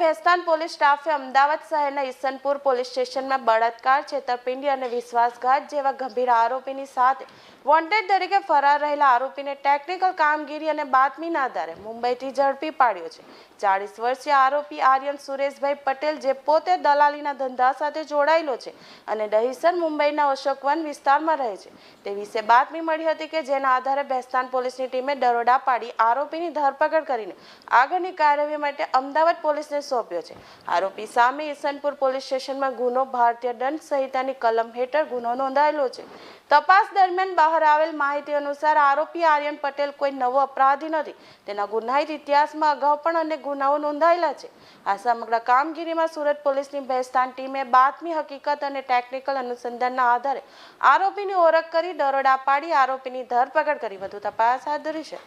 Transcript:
Bhestan police સ્ટાફે અમદાવાદ શહેરના Isanpur police સ્ટેશનમાં બળાત્કાર, છેતરપિંડી અને વિશ્વાસઘાત જેવા ગંભીર આરોપીની સાથે વોન્ટેડ તરીકે ફરાર રહેલા આરોપીને ટેકનિકલ કામગીરી અને બાતમીના આધારે મુંબઈથી ઝડપી પાડ્યો છે. ચાળીસ વર્ષીય આરોપી આર્યન સુરેશભાઈ પટેલ, જે પોતે દલાલીના ધંધા સાથે જોડાયેલો છે અને દહીસર મુંબઈના અશોકવન વિસ્તારમાં રહે છે. તે વિશે બાતમી મળી હતી કે જેના આધારે ભેસ્તાન પોલીસની ટીમે દરોડા પાડી આરોપીની ધરપકડ કરીને આગળની કાર્યવાહી માટે અમદાવાદ પોલીસને સોંપ્યો છે. આરોપી સામે ઈસનપુર પોલીસ સ્ટેશનમાં ગુનો, ભારતીય દંડ સંહિતાની કલમ હેઠળ ગુનો નોંધાયેલો છે. તપાસ દરમિયાન બહાર આવેલ માહિતી અનુસાર આરોપી આર્યન પટેલ કોઈ નવો અપરાધી નથી. તેના ગુનાહિત ઇતિહાસમાં અગાઉ પણ અનેક ગુનાઓ નોંધાયેલા છે. આ સમગ્ર કામગીરીમાં સુરત પોલીસની ભેસ્તાન ટીમે બાતમી હકીકત અને ટેકનિકલ અનુસંધાનના આધારે આરોપીની ઓળખ કરી દરોડા પાડી આરોપીની ધરપકડ કરી. વધુ તપાસ હાથ ધરી છે.